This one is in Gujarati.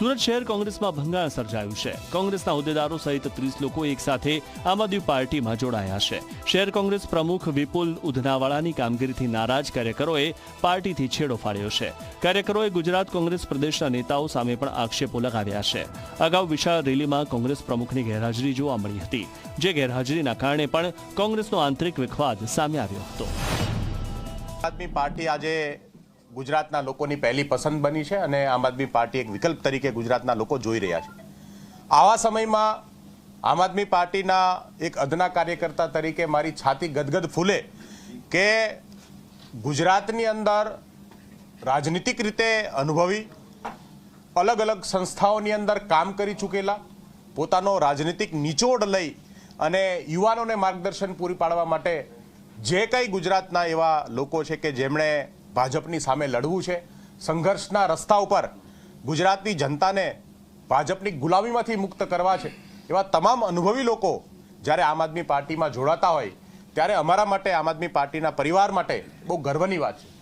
સુરત શહેર કોંગ્રેસમાં ભંગાણ સર્જાયું છે. કોંગ્રેસના હોદ્દેદારો સહિત ત્રીસ લોકો એક સાથે આમ આદમી પાર્ટીમાં જોડાયા છે. શહેર કોંગ્રેસ પ્રમુખ વિપુલ ઉધનાવાળાની કામગીરીથી નારાજ કાર્યકરોએ પાર્ટીથી છેડો ફાડ્યો છે. કાર્યકરોએ ગુજરાત કોંગ્રેસ પ્રદેશના નેતાઓ સામે પણ આક્ષેપો લગાવ્યા છે. અગાઉ વિશાળ રેલીમાં કોંગ્રેસ પ્રમુખની ગેરહાજરી જોવા મળી હતી, જે ગેરહાજરીના કારણે પણ કોંગ્રેસનો આંતરિક વિખવાદ સામે આવ્યો હતો. આદમી પાર્ટી આજે ગુજરાતના લોકોની પહેલી પસંદ બની છે અને આમ આદમી પાર્ટી એક વિકલ્પ તરીકે ગુજરાતના લોકો જોઈ રહ્યા છે. આવા સમયમાં આમ આદમી પાર્ટીના એક અદના કાર્યકર્તા તરીકે મારી છાતી ગદગદ ફૂલે કે ગુજરાતની અંદર રાજનીતિક રીતે અનુભવી, અલગ અલગ સંસ્થાઓની અંદર કામ કરી ચૂકેલા, પોતાનો રાજનીતિક નિચોડ લઈ અને યુવાનોને માર્ગદર્શન પૂરી પાડવા માટે જે કંઈ ગુજરાતના એવા લોકો છે કે જેમણે ભાજપની સામે લડવું છે. સંઘર્ષના રસ્તા ઉપર ગુજરાતની જનતાને ભાજપની ગુલામીમાંથી મુક્ત કરવા છે. એવા તમામ અનુભવી લોકો જ્યારે આમ આદમી પાર્ટીમાં જોડાતા હોય, ત્યારે અમારા માટે, આમ આદમી પાર્ટીના પરિવાર માટે બહુ ગર્વની વાત છે.